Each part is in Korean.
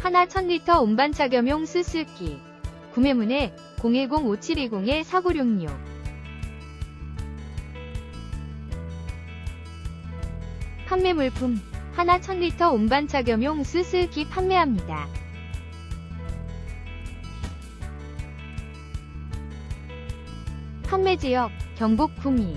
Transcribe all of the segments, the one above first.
하나 1000리터 운반 착염용 스스키. 구매문의 010-5720-4966. 판매 물품 하나 1000리터 운반 착염용 스스키 판매합니다. 판매 지역 경북 구미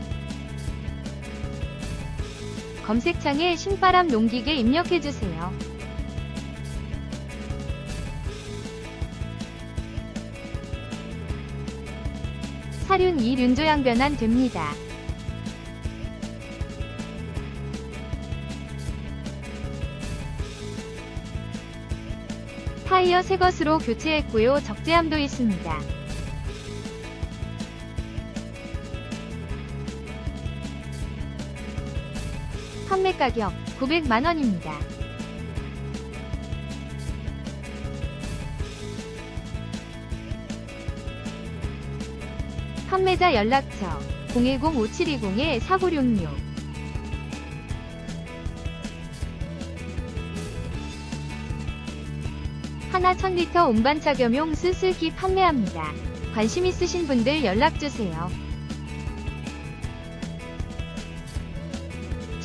검색창에 신바람 농기계 입력해주세요. 사륜 2륜조양 변환 됩니다. 타이어 새 것으로 교체했고요. 적재함도 있습니다. 판매 가격 900만원입니다. 판매자 연락처 010-5720-4966 하나 1000리터 운반 착염용 스스기 판매합니다. 관심 있으신 분들 연락주세요.